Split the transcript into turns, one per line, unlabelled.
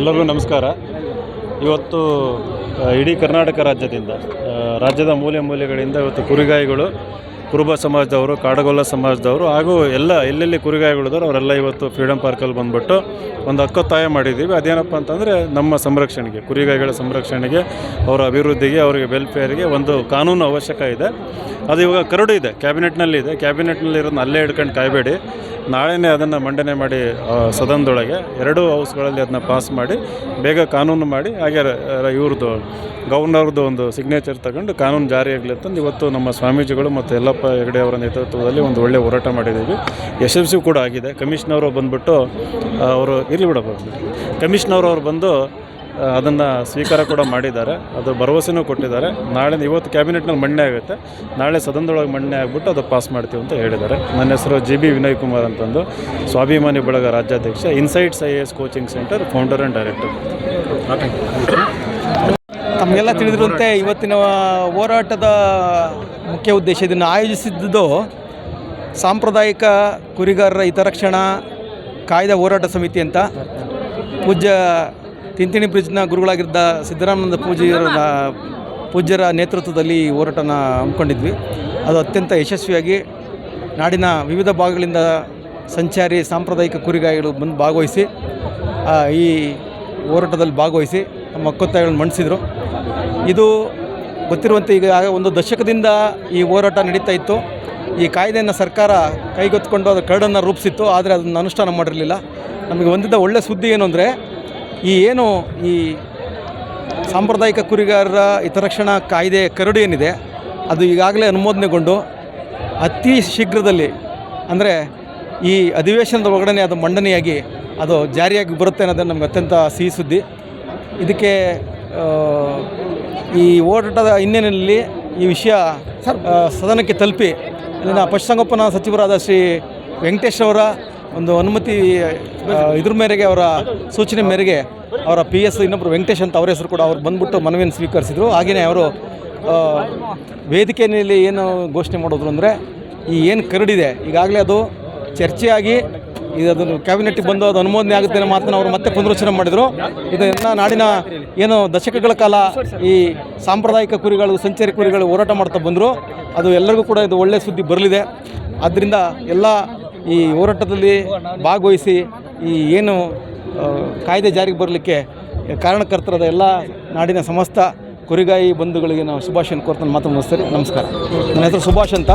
ಎಲ್ಲರಿಗೂ ನಮಸ್ಕಾರ. ಇವತ್ತು ಇಡೀ ಕರ್ನಾಟಕ ರಾಜ್ಯದಿಂದ ರಾಜ್ಯದ ಮೂಲೆ ಮೂಲೆಗಳಿಂದ ಇವತ್ತು ಕುರಿಗಾಯಿಗಳು, ಕುರುಬ ಸಮಾಜದವರು, ಕಾಡಗೊಲ್ಲ ಸಮಾಜದವರು ಹಾಗೂ ಎಲ್ಲ, ಎಲ್ಲೆಲ್ಲಿ ಕುರಿಗಾಯಿಗಳಿದಾರೋ ಅವರೆಲ್ಲ ಇವತ್ತು ಫ್ರೀಡಮ್ ಪಾರ್ಕಲ್ಲಿ ಬಂದುಬಿಟ್ಟು ಒಂದು ಹಕ್ಕೊತ್ತಾಯ ಮಾಡಿದ್ದೀವಿ. ಅದೇನಪ್ಪ ಅಂತಂದರೆ ನಮ್ಮ ಸಂರಕ್ಷಣೆಗೆ, ಕುರಿಗಾಯಿಗಳ ಸಂರಕ್ಷಣೆಗೆ, ಅವರ ಅಭಿವೃದ್ಧಿಗೆ, ಅವರಿಗೆ ವೆಲ್ಫೇರ್ಗೆ ಒಂದು ಕಾನೂನು ಅವಶ್ಯಕ ಇದೆ. ಅದು ಇವಾಗ ಕರಡು ಇದೆ ಕ್ಯಾಬಿನೆಟ್ನಲ್ಲಿ ಇದೆ ಕ್ಯಾಬಿನೆಟ್ನಲ್ಲಿ ಇರೋದನ್ನ ಅಲ್ಲೇ ಹಿಡ್ಕೊಂಡು ಕಾಯಬೇಡಿ. ನಾಳೆನೇ ಅದನ್ನು ಮಂಡನೆ ಮಾಡಿ ಸದನದೊಳಗೆ ಎರಡೂ ಹೌಸ್ಗಳಲ್ಲಿ ಅದನ್ನ ಪಾಸ್ ಮಾಡಿ, ಬೇಗ ಕಾನೂನು ಮಾಡಿ, ಹಾಗೆ ಇವ್ರದ್ದು ಗವರ್ನರ್ದು ಒಂದು ಸಿಗ್ನೇಚರ್ ತಗೊಂಡು ಕಾನೂನು ಜಾರಿಯಾಗಲಿ ಅಂತಂದು ಇವತ್ತು ನಮ್ಮ ಸ್ವಾಮೀಜಿಗಳು ಮತ್ತು ಯಲ್ಲಪ್ಪ ಹೆಗಡೆ ಅವರ ನೇತೃತ್ವದಲ್ಲಿ ಒಂದು ಒಳ್ಳೆಯ ಹೋರಾಟ ಮಾಡಿದ್ದೀವಿ. ಯಶಸ್ವಿ ಕೂಡ ಆಗಿದೆ. ಕಮಿಷ್ನವರು ಬಂದುಬಿಟ್ಟು ಅವರು ಇರಲಿ ಬಿಡಬಹುದು. ಅವರು ಬಂದು ಅದನ್ನು ಸ್ವೀಕಾರ ಕೂಡ ಮಾಡಿದ್ದಾರೆ. ಅದು ಭರವಸೆನೂ ಕೊಟ್ಟಿದ್ದಾರೆ. ನಾಳೆ ಇವತ್ತು ಕ್ಯಾಬಿನೆಟ್ನಲ್ಲಿ ಮಂಡನೆ ಆಗುತ್ತೆ. ನಾಳೆ ಸದನದೊಳಗೆ ಮಂಡನೆ ಆಗಿಬಿಟ್ಟು ಅದು ಪಾಸ್ ಮಾಡ್ತೀವಿ ಅಂತ ಹೇಳಿದ್ದಾರೆ. ನನ್ನ ಹೆಸರು ಜಿ ಬಿ ವಿನಯ್ ಕುಮಾರ್ ಅಂತಂದು ಸ್ವಾಭಿಮಾನಿ ಬಳಗ ರಾಜ್ಯಾಧ್ಯಕ್ಷ, Insights I A S coaching centre founder and director
ತಮಗೆಲ್ಲ ತಿಳಿದಿರುವಂತೆ ಇವತ್ತಿನ ಹೋರಾಟದ ಮುಖ್ಯ ಉದ್ದೇಶ ಇದನ್ನು ಆಯೋಜಿಸಿದ್ದು ಸಾಂಪ್ರದಾಯಿಕ ಕುರಿಗಾರರ ಹಿತರಕ್ಷಣಾ ಕಾಯ್ದೆ ಹೋರಾಟ ಸಮಿತಿ ಅಂತ ಪೂಜ್ಯ ತಿಂತಿಣಿ ಬ್ರಿಡ್ಜ್ನ ಗುರುಗಳಾಗಿದ್ದ ಸಿದ್ದರಾಮನಂದ ಪೂಜೆಯವರ ಪೂಜ್ಯರ ನೇತೃತ್ವದಲ್ಲಿ ಈ ಹೋರಾಟನ ಹಮ್ಮಿಕೊಂಡಿದ್ವಿ. ಅದು ಅತ್ಯಂತ ಯಶಸ್ವಿಯಾಗಿ ನಾಡಿನ ವಿವಿಧ ಭಾಗಗಳಿಂದ ಸಂಚಾರಿ ಸಾಂಪ್ರದಾಯಿಕ ಕುರಿಗಾಯಿಗಳು ಬಂದು ಭಾಗವಹಿಸಿ ಈ ಹೋರಾಟದಲ್ಲಿ ಭಾಗವಹಿಸಿ ನಮ್ಮ ಹಕ್ಕೊತ್ತಾಯಗಳನ್ನು ಮಂಡಿಸಿದರು. ಇದು ಗೊತ್ತಿರುವಂತೆ ಈಗ ಒಂದು ದಶಕದಿಂದ ಈ ಹೋರಾಟ ನಡೀತಾ ಇತ್ತು. ಈ ಕಾಯ್ದೆಯನ್ನು ಸರ್ಕಾರ ಕೈಗೆತ್ತಿಕೊಂಡು ಅದರ ಕರಡನ್ನು ರೂಪಿಸಿತ್ತು, ಆದರೆ ಅದನ್ನು ಅನುಷ್ಠಾನ ಮಾಡಿರಲಿಲ್ಲ. ನಮಗೆ ಹೊಂದಿದ್ದ ಒಳ್ಳೆಯ ಸುದ್ದಿ ಏನು ಅಂದರೆ ಈ ಏನು ಈ ಸಾಂಪ್ರದಾಯಿಕ ಕುರಿಗಾರರ ಹಿತರಕ್ಷಣಾ ಕಾಯ್ದೆ ಕರಡು ಏನಿದೆ, ಅದು ಈಗಾಗಲೇ ಅನುಮೋದನೆಗೊಂಡು ಅತಿ ಶೀಘ್ರದಲ್ಲಿ, ಅಂದರೆ ಈ ಅಧಿವೇಶನದ ಒಳಗಡೆ ಅದು ಮಂಡನೆಯಾಗಿ ಅದು ಜಾರಿಯಾಗಿ ಬರುತ್ತೆ ಅನ್ನೋದೇ ನಮ್ಗೆ ಅತ್ಯಂತ ಸಿಹಿ ಸುದ್ದಿ. ಇದಕ್ಕೆ ಈ ಓಡಾಟದ ಹಿನ್ನೆಲೆಯಲ್ಲಿ ಈ ವಿಷಯ ಸದನಕ್ಕೆ ತಲುಪಿ, ಇಲ್ಲಿನ ಪಶುಸಂಗೋಪನಾ ಸಚಿವರಾದ ಶ್ರೀ ವೆಂಕಟೇಶ್ ಅವರ ಒಂದು ಅನುಮತಿ ಇದ್ರ ಮೇರೆಗೆ ಅವರ ಸೂಚನೆ ಮೇರೆಗೆ ಅವರ ಪಿ ಎಸ್ ಇನ್ನೊಬ್ಬರು ವೆಂಕಟೇಶ್ ಅಂತ ಅವರ ಹೆಸರು ಕೂಡ ಅವ್ರು ಬಂದ್ಬಿಟ್ಟು ಮನವಿಯನ್ನು ಸ್ವೀಕರಿಸಿದರು. ಹಾಗೆಯೇ ಅವರು ವೇದಿಕೆಯಲ್ಲಿ ಏನು ಘೋಷಣೆ ಮಾಡೋದು ಅಂದರೆ ಈ ಏನು ಕರಡಿದೆ, ಈಗಾಗಲೇ ಅದು ಚರ್ಚೆಯಾಗಿ ಇದು ಅದನ್ನು ಕ್ಯಾಬಿನೆಟ್ಗೆ ಬಂದು ಅದು ಅನುಮೋದನೆ ಆಗುತ್ತೆ ಅನ್ನೋ ಮಾತನ್ನು ಅವರು ಮತ್ತೆ ಪುನರುಚ್ಚನೆ ಮಾಡಿದರು. ಎಲ್ಲ ನಾಡಿನ ಏನು ದಶಕಗಳ ಕಾಲ ಈ ಸಾಂಪ್ರದಾಯಿಕ ಕುರಿಗಳು, ಸಂಚಾರಿ ಕುರಿಗಳು ಹೋರಾಟ ಮಾಡ್ತಾ ಬಂದರು. ಅದು ಎಲ್ಲರಿಗೂ ಕೂಡ ಇದು ಒಳ್ಳೆಯ ಸುದ್ದಿ ಬರಲಿದೆ. ಆದ್ದರಿಂದ ಎಲ್ಲ ಈ ಹೋರಾಟದಲ್ಲಿ ಭಾಗವಹಿಸಿ ಈ ಏನು ಕಾಯ್ದೆ ಜಾರಿಗೆ ಬರಲಿಕ್ಕೆ ಕಾರಣಕರ್ತರಾದ ಎಲ್ಲ ನಾಡಿನ ಸಮಸ್ತ ಕುರಿಗಾಯಿ ಬಂಧುಗಳಿಗೆ ನಾವು ಸುಭಾಷನ್ ಕೋರ್ತಾನೆ ಮಾತು ಮುಗಿಸ್ತಾರೆ ನಮಸ್ಕಾರ. ನನ್ನ ಹೆಸರು ಸುಭಾಷ್ ಅಂತ.